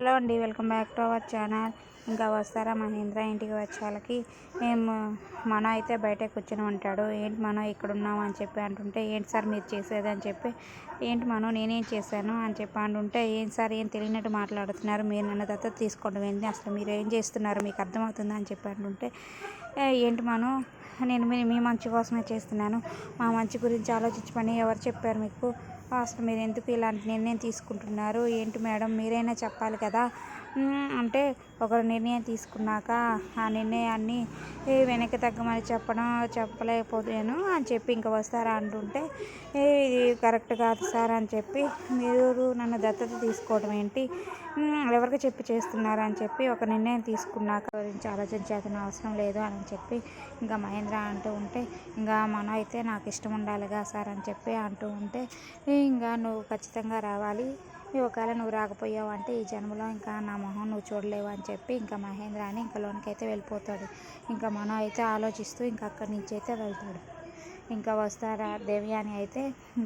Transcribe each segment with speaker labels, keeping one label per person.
Speaker 1: Hello అండి welcome back to our channel. ఇంకా వస్తారా మహేంద్ర ఇంటికి వచ్చేళ్ళకి మేము మన అయితే బయట కూర్చొని ఉంటాడు. ఏంటి మనం ఇక్కడ ఉన్నాం అని చెప్పి అంటుంటే ఏంటి సార్ మీరు చేసేది? అని చెప్పి ఏంటి మనం నేనేం చేశాను? అని చెప్పి అంటుంటే ఏంటి సార్ ఏం తెలియనట్టు మాట్లాడుతున్నారు? మీరు నన్ను దత్తత తీసుకోండి. ఏంటి అసలు మీరు ఏం చేస్తున్నారు? మీకు అర్థమవుతుందా? అని చెప్పి అంటుంటే ఏంటి మనం? నేను మీ మీ మంచి కోసమే చేస్తున్నాను. మా మంచి గురించి ఆలోచించమని ఎవరు చెప్పారు మీకు? అసలు మీరు ఎందుకు ఇలాంటి నిర్ణయం తీసుకుంటున్నారు? ఏంటి మేడం? మీరైనా చెప్పాలి కదా? అంటే ఒకరు నిర్ణయం తీసుకున్నాక ఆ నిర్ణయాన్ని వెనక్కి తగ్గమని చెప్పడం చెప్పలేకపోయాను అని చెప్పి ఇంకా వస్తారా అంటుంటే ఇది కరెక్ట్ కాదు సార్ అని చెప్పి మీరు నన్ను దత్తత తీసుకోవడం ఏంటి? ఎవరికి చెప్పి చేస్తున్నారు అని చెప్పి ఒక నిర్ణయం తీసుకున్నాక గురించి ఆలోచించాల్సిన అవసరం లేదు అని చెప్పి ఇంకా మహేంద్ర అంటూ ఉంటే ఇంకా మనం అయితే నాకు ఇష్టం ఉండాలిగా సార్ అని చెప్పి అంటూ ఉంటే ఇంకా నువ్వు ఖచ్చితంగా రావాలి. ఒకవేళ నువ్వు రాకపోయావు అంటే ఈ జన్మలో ఇంకా నా మొహం నువ్వు చూడలేవు అని చెప్పి ఇంకా మహేంద్ర అని ఇంకా లోనికైతే వెళ్ళిపోతాడు. ఇంకా మనం అయితే ఆలోచిస్తూ ఇంకా అక్కడి నుంచి అయితే వెళ్తాడు. ఇంకా వస్తారా? దేవయాని అయితే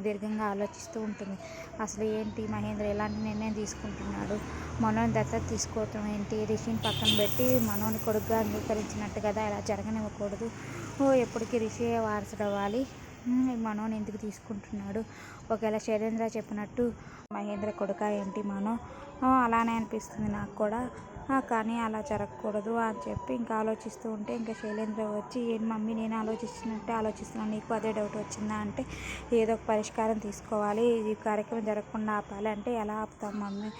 Speaker 1: దీర్ఘంగా ఆలోచిస్తూ ఉంటుంది. అసలు ఏంటి మహేంద్ర? ఎలాంటి నిర్ణయం తీసుకుంటున్నాడు? మనోని దత్తత తీసుకోవటం ఏంటి? రిషిని పక్కన పెట్టి మనోని కొడుకుగా అంగీకరించినట్టు కదా? ఇలా జరగనివ్వకూడదు. ఓ ఎప్పటికీ రిషి వారసుడు అవ్వాలి మనోని ఎందుకు తీసుకుంటున్నాడు? ఒకవేళ శైలేంద్ర చెప్పినట్టు మహేంద్ర కొడుక ఏంటి మనో? అలానే అనిపిస్తుంది నాకు కూడా. కానీ అలా జరగకూడదు అని చెప్పి ఇంకా ఆలోచిస్తూ ఉంటే ఇంకా శైలేంద్ర వచ్చి ఏంటి మమ్మీ నేను ఆలోచిస్తున్నట్టే ఆలోచిస్తున్నాను నీకు అదే డౌట్ వచ్చిందా? అంటే ఏదో ఒక పరిష్కారం తీసుకోవాలి ఈ కార్యక్రమం జరగకుండా ఆపాలి. అంటే ఎలా ఆపుతాం మమ్మీ?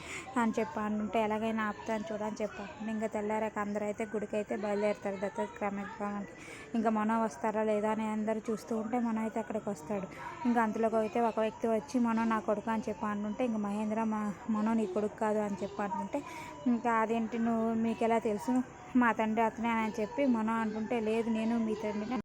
Speaker 1: అని చెప్పి అంటుంటే ఎలాగైనా ఆపుతాను చూడని చెప్పాను ఇంకా తెల్లారాక అందరూ అయితే గుడికి అయితే బయలుదేరుతారు దత్త క్రమక్రమానికి ఇంకా మనో వస్తారా లేదా అని అందరూ చూస్తూ ఉంటే మనం అయితే అక్కడికి వస్తాడు. ఇంకా అంతలోకి అయితే ఒక వ్యక్తి వచ్చి మనో నా కొడుకు అని చెప్పి అంటుంటే ఇంకా మహేంద్ర మా మనో నీ కొడుకు కాదు అని చెప్పి అంటుంటే ఇంకా అదేంటి నువ్వు మీకు ఎలా తెలుసు? మా తండ్రి అతనే అని చెప్పి మనం అంటుంటే లేదు నేను మీ తండ్రి